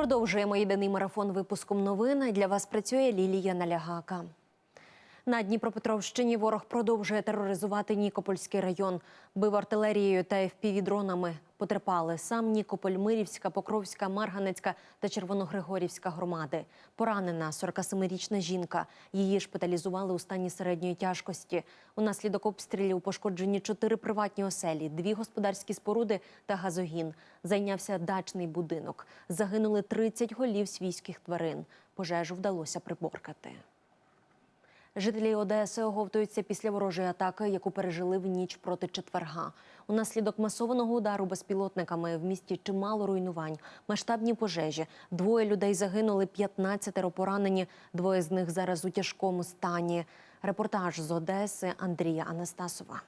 Продовжуємо єдиний марафон випуском новин. Для вас працює Лілія Налягака. На Дніпропетровщині ворог продовжує тероризувати Нікопольський район. Бив артилерією та FPV-дронами. Потерпали сам Нікополь, Мирівська, Покровська, Марганецька та Червоногригорівська громади. Поранена 47-річна жінка. Її шпиталізували у стані середньої тяжкості. Унаслідок обстрілів пошкоджені чотири приватні оселі, дві господарські споруди та газогін. Зайнявся дачний будинок. Загинули 30 голів свійських тварин. Пожежу вдалося приборкати. Жителі Одеси оговтуються після ворожої атаки, яку пережили в ніч проти четверга. Унаслідок масованого удару безпілотниками в місті чимало руйнувань, масштабні пожежі. Двоє людей загинули, 15 поранені. Двоє з них зараз у тяжкому стані. Репортаж з Одеси Андрія Анастасова.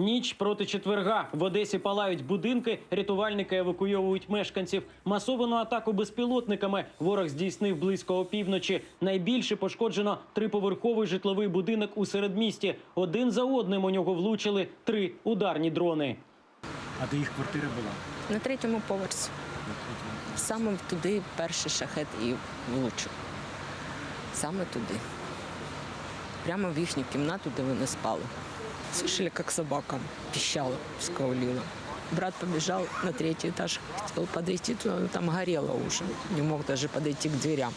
Ніч проти четверга в Одесі палають будинки. Рятувальники евакуйовують мешканців. Масовану атаку безпілотниками ворог здійснив близько опівночі. Найбільше пошкоджено триповерховий житловий будинок у середмісті. Один за одним у нього влучили три ударні дрони. А де їх квартира була? На третьому поверсі. Саме туди перший шахет і влучив. Саме туди. Прямо в їхню кімнату, де вони спали. Слышали, как собака пищала, скаулила. Брат побежал на третий этаж, хотел подойти туда, но там горело уже. Не мог даже подойти к дверям.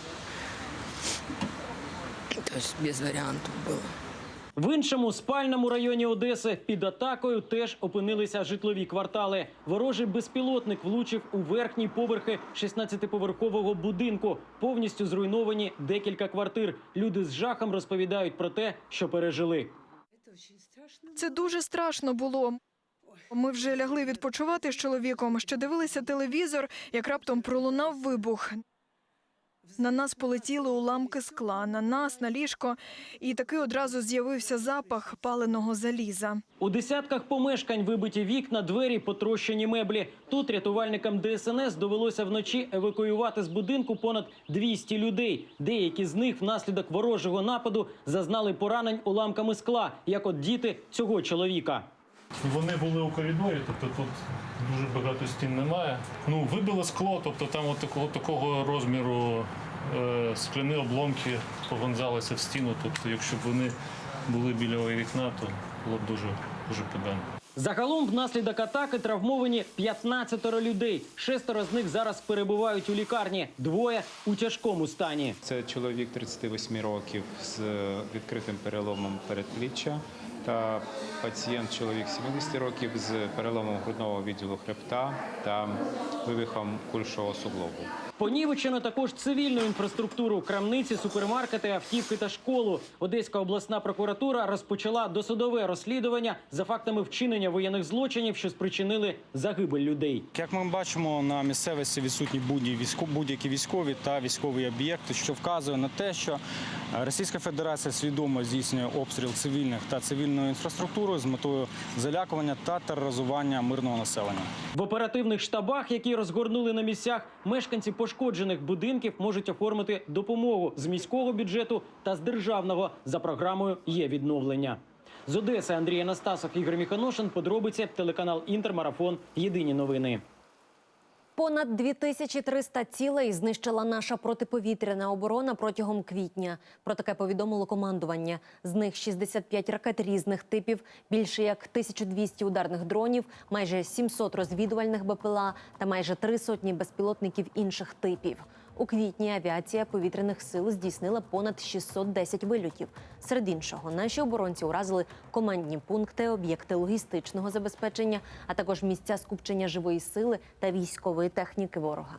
То есть без вариантов было. В іншому спальному районі Одеси під атакою теж опинилися житлові квартали. Ворожий безпілотник влучив у верхні поверхи 16-поверхового будинку. Повністю зруйновані декілька квартир. Люди з жахом розповідають про те, що пережили. Це дуже страшно було. Ми вже лягли відпочивати з чоловіком, ще дивилися телевізор, як раптом пролунав вибух. На нас полетіли уламки скла, на нас, на ліжко, і такий одразу з'явився запах паленого заліза. У десятках помешкань вибиті вікна, двері, потрощені меблі. Тут рятувальникам ДСНС довелося вночі евакуювати з будинку понад 200 людей. Деякі з них внаслідок ворожого нападу зазнали поранень уламками скла, як от діти цього чоловіка. Вони були у коридорі, тобто тут дуже багато стін немає. Ну, вибило скло, тобто там от такого, такого розміру е, скляні обломки погонзалися в стіну. Тобто, якщо б вони були біля вікна, то було б дуже, дуже погано. Загалом внаслідок атаки травмовані 15 людей. Шестеро з них зараз перебувають у лікарні, двоє у тяжкому стані. Це чоловік 38 років з відкритим переломом передпліччя та пацієнт чоловік 70 років з переломом грудного відділу хребта та вивихом кульшового суглобу. Понівечено також цивільну інфраструктуру, крамниці, супермаркети, автівки та школу. Одеська обласна прокуратура розпочала досудове розслідування за фактами вчинення воєнних злочинів, що спричинили загибель людей. Як ми бачимо, на місцевості відсутні будь-які військові та військові об'єкти, що вказує на те, що Російська Федерація свідомо здійснює обстріл цивільних та цивільної інфраструктури з метою залякування та тероризування мирного населення. В оперативних штабах, які розгорнули на місцях, мешканці пошкоджених будинків можуть оформити допомогу з міського бюджету та з державного за програмою є відновлення. З Одеси Андрій Анастасов, Ігор Міханошин. Подробиці телеканал Інтермарафон. Єдині новини. Понад 2300 цілей знищила наша протиповітряна оборона протягом квітня. Про таке повідомило командування. З них 65 ракет різних типів, більше як 1200 ударних дронів, майже 700 розвідувальних БПЛА та майже три сотні безпілотників інших типів. У квітні авіація повітряних сил здійснила понад 610 вильотів. Серед іншого, наші оборонці уразили командні пункти, об'єкти логістичного забезпечення, а також місця скупчення живої сили та військової техніки ворога.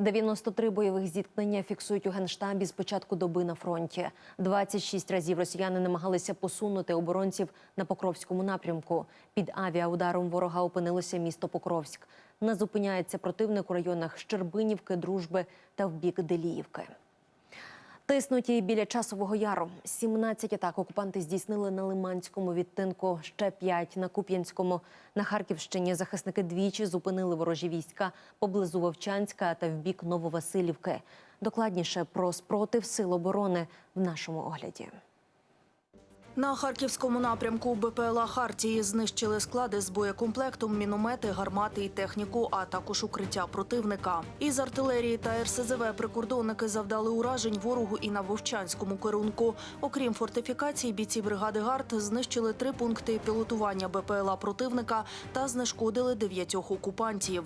93 бойових зіткнення фіксують у генштабі з початку доби на фронті. 26 разів росіяни намагалися посунути оборонців на Покровському напрямку. Під авіаударом ворога опинилося місто Покровськ. Не зупиняється противник у районах Щербинівки, Дружби та в бік Деліївки. Тиснуті біля часового яру. 17 атак окупанти здійснили на Лиманському відтинку, ще 5 на Куп'янському. На Харківщині захисники двічі зупинили ворожі війська поблизу Вовчанська та в бік Нововасилівки. Докладніше про спротив сил оборони в нашому огляді. На харківському напрямку БПЛА Хартії знищили склади з боєкомплектом, міномети, гармати і техніку, а також укриття противника. Із артилерії та РСЗВ прикордонники завдали уражень ворогу і на Вовчанському керунку. Окрім фортифікацій, бійці бригади ГАРД знищили три пункти пілотування БПЛА противника та знешкодили дев'ятьох окупантів.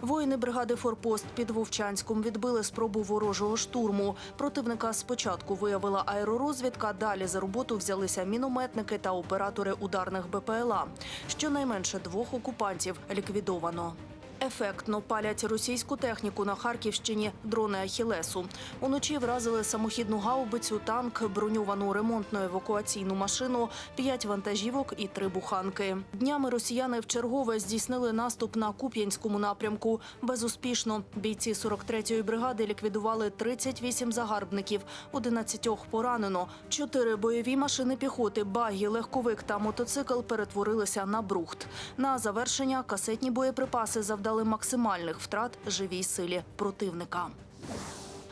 Воїни бригади Форпост під Вовчанськом відбили спробу ворожого штурму. Противника спочатку виявила аеророзвідка. Далі за роботу взялися мінометники та оператори ударних БПЛА. Щонайменше двох окупантів ліквідовано. Ефектно палять російську техніку на Харківщині дрони Ахілесу. Уночі вразили самохідну гаубицю, танк, броньовану ремонтно-евакуаційну машину, п'ять вантажівок і три буханки. Днями росіяни вчергове здійснили наступ на Куп'янському напрямку. Безуспішно бійці 43-ї бригади ліквідували 38 загарбників, 11 поранено. Чотири бойові машини піхоти, багі, легковик та мотоцикл перетворилися на брухт. На завершення касетні боєприпаси завдали максимальних втрат живій силі противника.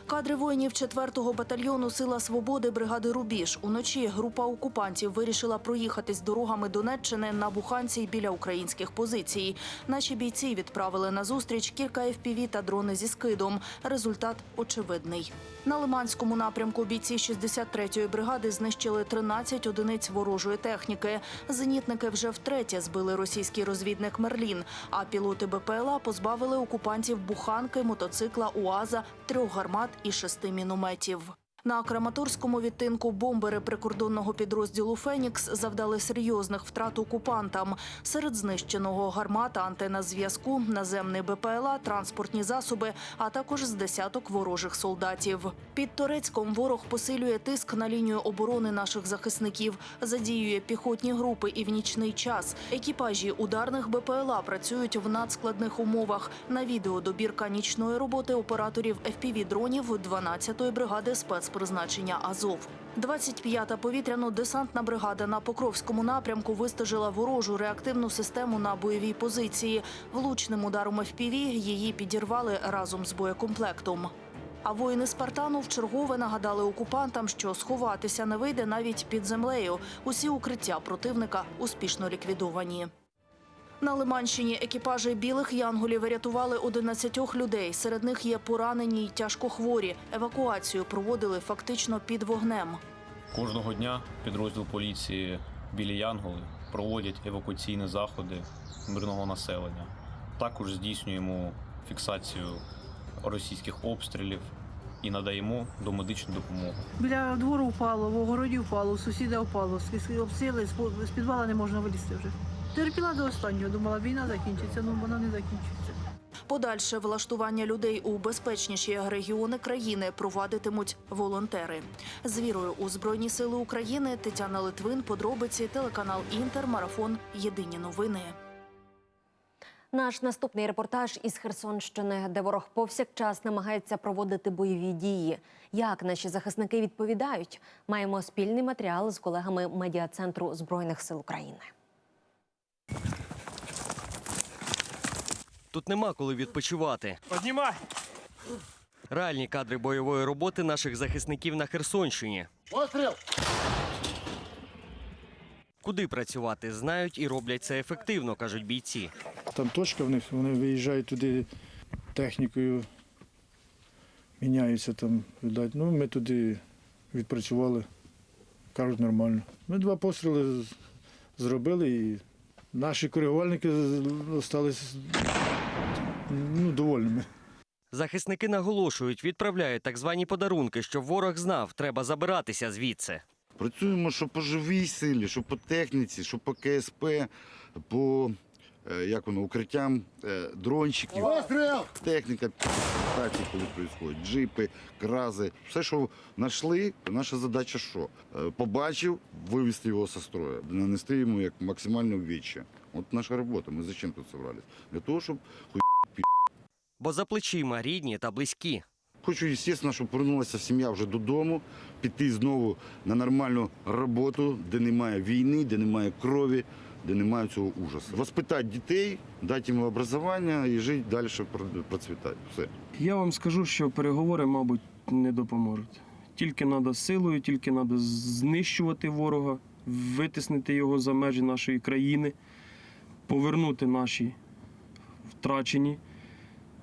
Кадри воїнів 4-го батальйону Сила свободи бригади Рубіж. Уночі група окупантів вирішила проїхатись дорогами Донеччини на буханці біля українських позицій. Наші бійці відправили на зустріч кілька FPV та дрони зі скидом. Результат очевидний. На Лиманському напрямку бійці 63-ї бригади знищили 13 одиниць ворожої техніки. Зенітники вже втретє збили російський розвідник Мерлін. А пілоти БПЛА позбавили окупантів буханки, мотоцикла, УАЗа, трьох гармат і шести мінометів. На Краматорському відтинку бомбери прикордонного підрозділу Фенікс завдали серйозних втрат окупантам. Серед знищеного гармата, антена зв'язку, наземний БПЛА, транспортні засоби, а також з десяток ворожих солдатів. Під Торецьком ворог посилює тиск на лінію оборони наших захисників, задіює піхотні групи і в нічний час. Екіпажі ударних БПЛА працюють в надскладних умовах. На відео добірка нічної роботи операторів FPV-дронів 12-ї бригади спецпризначення Азов. 25-та повітряно-десантна бригада на Покровському напрямку вистежила ворожу реактивну систему на бойовій позиції. Влучним ударом FPV її підірвали разом з боєкомплектом. А воїни Спартану вчергове нагадали окупантам, що сховатися не вийде навіть під землею. Усі укриття противника успішно ліквідовані. На Лиманщині екіпажі білих янголів врятували 11 людей. Серед них є поранені й тяжкохворі. Евакуацію проводили фактично під вогнем. Кожного дня підрозділ поліції білі Янголи проводять евакуаційні заходи мирного населення. Також здійснюємо фіксацію російських обстрілів і надаємо домедичну допомогу. Біля двору впало, в огороді впало, у сусіда впало, обстріли, з по- з підвала не можна вилізти вже. Терпіла до останнього, думала, війна закінчиться, ну вона не закінчиться. Подальше влаштування людей у безпечніші регіони країни провадитимуть волонтери. З вірою у Збройні Сили України Тетяна Литвин, подробиці, телеканал Інтер, марафон. Єдині новини. Наш наступний репортаж із Херсонщини, де ворог повсякчас намагається проводити бойові дії. Як наші захисники відповідають? Маємо спільний матеріал з колегами медіа-центру Збройних сил України. Тут нема коли відпочивати. Піднімай! Реальні кадри бойової роботи наших захисників на Херсонщині. Постріл! Куди працювати, знають і роблять це ефективно, кажуть бійці. Там точка в них, вони виїжджають туди технікою, міняються там, видать. Ну, ми туди відпрацювали, кажуть, нормально. Ми два постріли зробили і наші коригувальники залишилися ну, довольними. Захисники наголошують, відправляють так звані подарунки, щоб ворог знав, треба забиратися звідси. Працюємо що по живій силі, що по техніці, що по КСП, по як воно, укриттям е, дрончиків. Техніка, атаки, коли відбувають, джипи, крази. Все, що знайшли, наша задача що? Е, Побачив, вивести його зі строю, нанести йому як максимальне ввіччя. От наша робота. Ми зачем тут зібрались? Для того, щоб хуй Бо за плечима рідні та близькі. Хочу, звісно, щоб повернулася сім'я вже додому, піти знову на нормальну роботу, де немає війни, де немає крові, де немає цього ужасу. Воспитати дітей, дати їм образування і жити далі, процвітати. Все. Я вам скажу, що переговори, мабуть, не допоможуть. Тільки треба силою, тільки треба знищувати ворога, витиснити його за межі нашої країни, повернути наші втрачені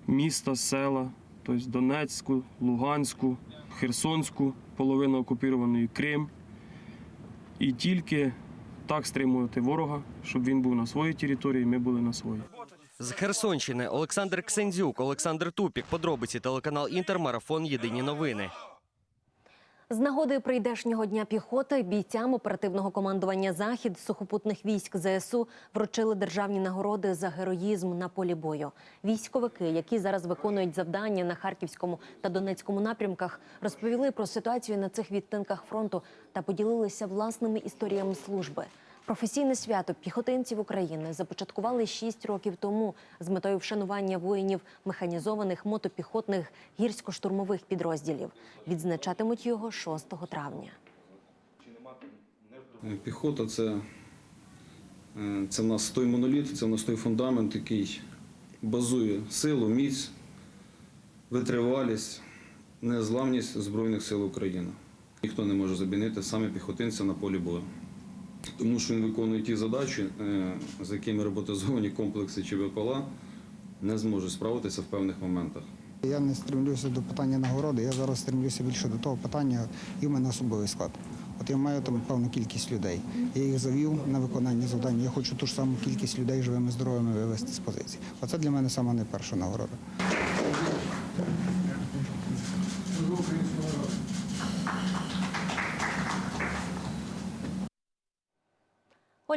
міста, села, тобто Донецьку, Луганську, Херсонську, половину окупованої Крим. І тільки так стримувати ворога, щоб він був на своїй території, ми були на своїй. З Херсонщини Олександр Ксензюк, Олександр Тупік. Подробиці телеканал Інтермарафон Єдині новини. З нагоди прийдешнього дня піхоти бійцям оперативного командування Захід сухопутних військ ЗСУ вручили державні нагороди за героїзм на полі бою. Військовики, які зараз виконують завдання на харківському та донецькому напрямках, розповіли про ситуацію на цих відтинках фронту та поділилися власними історіями служби. Професійне свято піхотинців України започаткували шість років тому з метою вшанування воїнів механізованих мотопіхотних гірсько-штурмових підрозділів. Відзначатимуть його 6 травня. Піхота це, е, це в нас той моноліт, це в нас той фундамент, який базує силу, міць, витривалість, незламність Збройних сил України. Ніхто не може замінити саме піхотинця на полі бою. Тому що він виконує ті задачі, е, з якими роботизовані комплекси чи ВПЛА не зможуть справитися в певних моментах. Я не стремлюся до питання нагороди, я зараз стремлюся більше до того питання, і в мене особовий склад. От я маю там певну кількість людей. Я їх завів на виконання завдань. Я хочу ту ж саму кількість людей живими, здоровими вивести з позиції. Оце для мене саме найперша нагорода.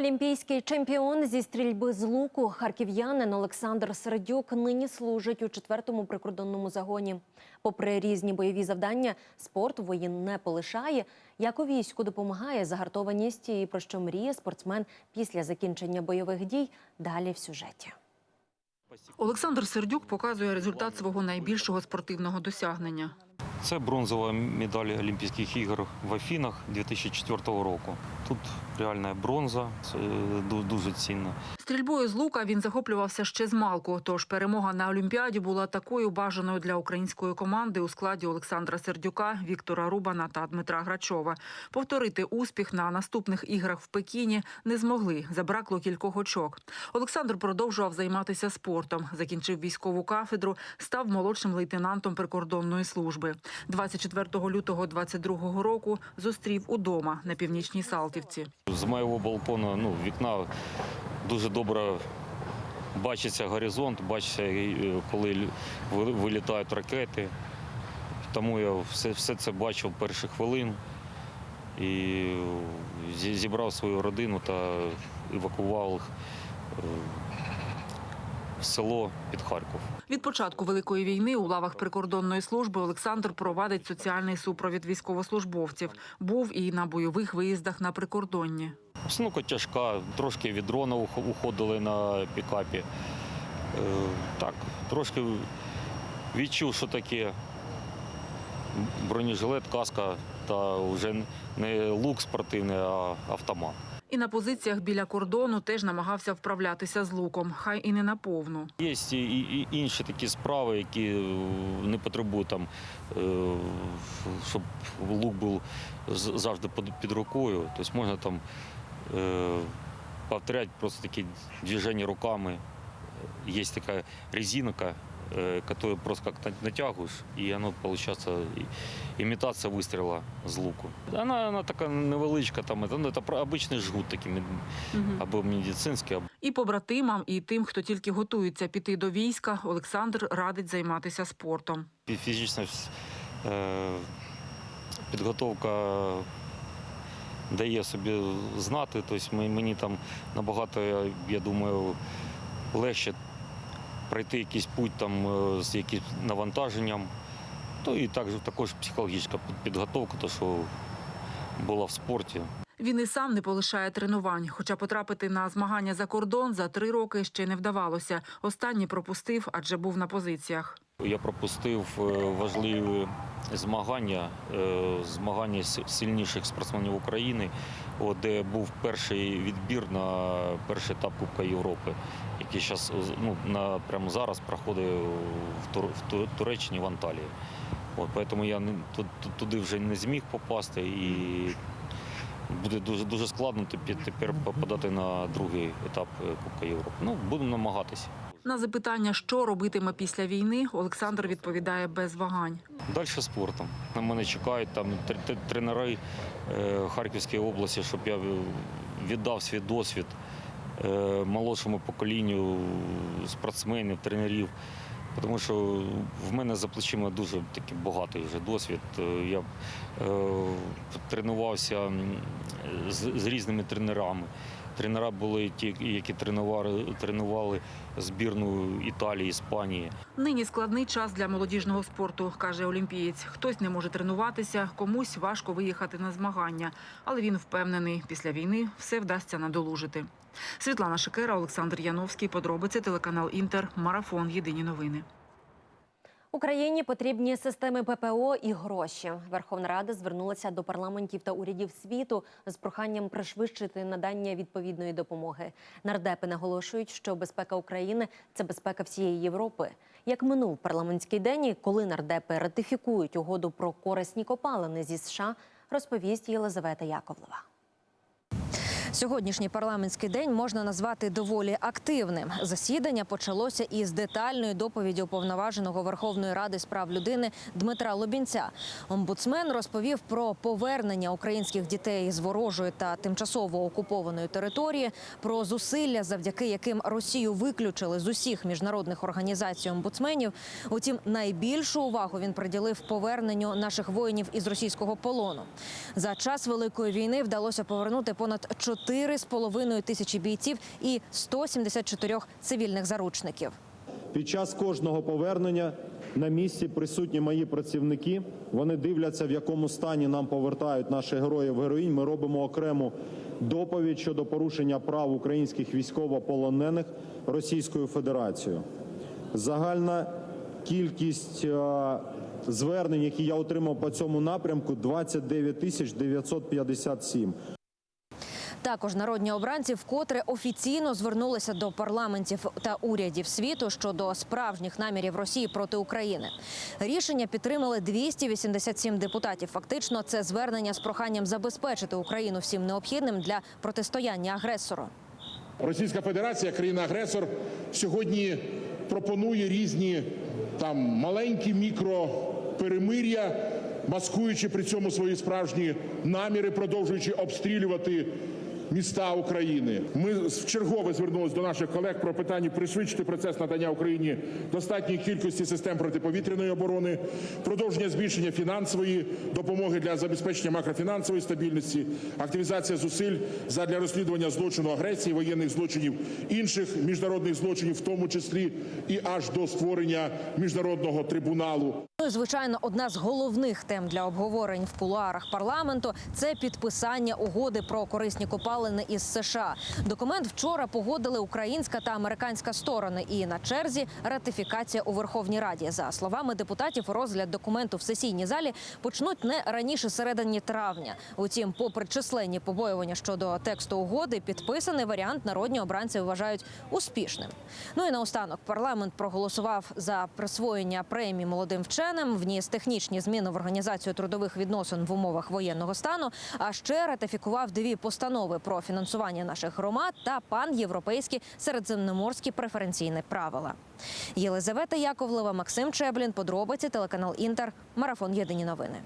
Олімпійський чемпіон зі стрільби з луку харків'янин Олександр Сердюк нині служить у четвертому прикордонному загоні. Попри різні бойові завдання, спорт воїн не полишає. Як у війську допомагає загартованість і про що мріє спортсмен після закінчення бойових дій. Далі в сюжеті. Олександр Сердюк показує результат свого найбільшого спортивного досягнення. Це бронзова медаль Олімпійських ігор в Афінах 2004 року. Тут реальна бронза, це дуже цінно. Стрільбою з лука він захоплювався ще з малку. Тож перемога на Олімпіаді була такою бажаною для української команди у складі Олександра Сердюка, Віктора Рубана та Дмитра Грачова. Повторити успіх на наступних іграх в Пекіні не змогли. Забракло кількох очок. Олександр продовжував займатися спортом. Закінчив військову кафедру, став молодшим лейтенантом прикордонної служби. 24 лютого 22 року зустрів удома на північній Салтівці. З моєго балкона, ну, вікна дуже добре бачиться горизонт, бачиться, е, коли вилітають ракети. Тому я все, все це бачив перші хвилин і зібрав свою родину та евакував їх е, село під Харків. Від початку великої війни у лавах прикордонної служби Олександр провадить соціальний супровід військовослужбовців. Був і на бойових виїздах на прикордонні. Обстановка тяжка, трошки від дрона уходили на пікапі. Е, так, трошки відчув, що таке бронежилет, каска та вже не лук спортивний, а автомат. І на позиціях біля кордону теж намагався вправлятися з луком, хай і не наповну. Є і, інші такі справи, які е, не потребують там, е, щоб лук був завжди під рукою. Тобто можна там е, повторяти просто такі движення руками. Є така резинка, э, которую просто как на- натягиваешь, и оно получается имитация выстрела з луку. Вона, вона така невеличка, там, ну, це обичний жгут такий, або медицинський, або І побратимам, і тим, хто тільки готується піти до війська, Олександр радить займатися спортом. Фізична е, підготовка дає собі знати. Тобто мені там набагато, я думаю, легше пройти якийсь путь там, е, з якимось навантаженням. То і також, також психологічна підготовка, то що була в спорті. Він і сам не полишає тренувань, хоча потрапити на змагання за кордон за три роки ще не вдавалося. Останні пропустив, адже був на позиціях. Я пропустив е, важливі змагання, е, змагання сильніших спортсменів України, де був перший відбір на перший етап Кубка Європи, який зараз ну, прямо зараз проходить в, в Туреччині в Анталії. От, тому я не, ту- ту- туди вже не зміг попасти і буде дуже дуже складно тепер попадати на другий етап е, Кубка Європи. Ну будемо намагатися. На запитання, що робитиме після війни, Олександр відповідає без вагань. Далі спортом. На мене чекають там тр- тр- тренери е, Харківської області, щоб я віддав свій досвід е, молодшому поколінню спортсменів, тренерів. Тому що в мене за плечима дуже такий багатий вже досвід. Е, Я е, тренувався з, з різними тренерами. Тренера були ті, які тренували, тренували збірну Італії, Іспанії. Нині складний час для молодіжного спорту, каже олімпієць. Хтось не може тренуватися, комусь важко виїхати на змагання. Але він впевнений, після війни все вдасться надолужити. Світлана Шикера, Олександр Яновський. Подробиці телеканал Інтер. Марафон. Єдині новини. Україні потрібні системи ППО і гроші. Верховна Рада звернулася до парламентів та урядів світу з проханням пришвидшити надання відповідної допомоги. Нардепи наголошують, що безпека України це безпека всієї Європи. Як минув парламентський день, коли нардепи ратифікують угоду про корисні копалини зі США, розповість Єлизавета Яковлева. Сьогоднішній парламентський день можна назвати доволі активним. Засідання почалося із детальної доповіді уповноваженого Верховної Ради з прав людини Дмитра Лобінця. Омбудсмен розповів про повернення українських дітей з ворожої та тимчасово окупованої території, про зусилля, завдяки яким Росію виключили з усіх міжнародних організацій омбудсменів. Утім, найбільшу увагу він приділив поверненню наших воїнів із російського полону. За час великої війни вдалося повернути понад 4,5 тисячі бійців і 174 цивільних заручників. Під час кожного повернення на місці присутні мої працівники. Вони дивляться, в якому стані нам повертають наших героїв героїнь. Ми робимо окрему доповідь щодо порушення прав українських військовополонених Російською Федерацією. Загальна кількість е, звернень, які я отримав по цьому напрямку, 29 тисяч 957. Також народні обранці вкотре офіційно звернулися до парламентів та урядів світу щодо справжніх намірів Росії проти України. Рішення підтримали 287 депутатів. Фактично, це звернення з проханням забезпечити Україну всім необхідним для протистояння агресору. Російська Федерація, країна-агресор, сьогодні пропонує різні там маленькі мікроперемир'я, маскуючи при цьому свої справжні наміри, продовжуючи обстрілювати міста України. Ми вчергове звернулися до наших колег про питання пришвидшити процес надання Україні достатньої кількості систем протиповітряної оборони, продовження збільшення фінансової допомоги для забезпечення макрофінансової стабільності, активізація зусиль задля розслідування злочину агресії, воєнних злочинів, інших міжнародних злочинів, в тому числі і аж до створення міжнародного трибуналу. Ну і звичайно, одна з головних тем для обговорень в кулуарах парламенту це підписання угоди про корисні копалини із США. Документ вчора погодили українська та американська сторони. І на черзі ратифікація у Верховній Раді. За словами депутатів, розгляд документу в сесійній залі почнуть не раніше середині травня. Утім, попри численні побоювання щодо тексту угоди, підписаний варіант народні обранці вважають успішним. Ну і наостанок парламент проголосував за присвоєння премії молодим вченим, вніс технічні зміни в організацію трудових відносин в умовах воєнного стану. А ще ратифікував дві постанови про фінансування наших громад та пан-європейські середземноморські преференційні правила. Єлизавета Яковлева, Максим Чеблін. Подробиці телеканал Інтер. Марафон. Єдині новини.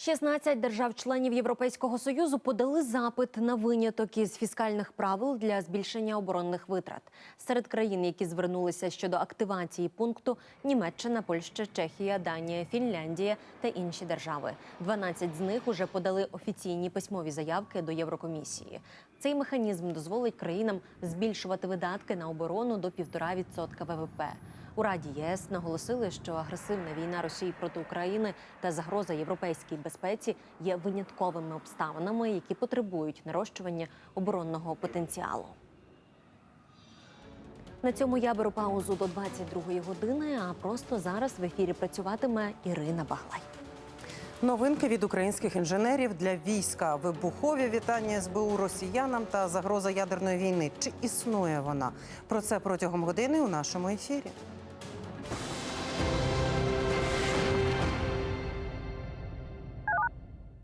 16 держав-членів Європейського союзу подали запит на виняток із фіскальних правил для збільшення оборонних витрат. Серед країн, які звернулися щодо активації пункту, Німеччина, Польща, Чехія, Данія, Фінляндія та інші держави. 12 з них уже подали офіційні письмові заявки до Єврокомісії. Цей механізм дозволить країнам збільшувати видатки на оборону до 1,5% ВВП. У Раді ЄС наголосили, що агресивна війна Росії проти України та загроза європейській безпеці є винятковими обставинами, які потребують нарощування оборонного потенціалу. На цьому я беру паузу до 22-ї години. А просто зараз в ефірі працюватиме Ірина Баглай. Новинки від українських інженерів для війська, вибухові вітання СБУ росіянам та загроза ядерної війни. Чи існує вона? Про це протягом години у нашому ефірі.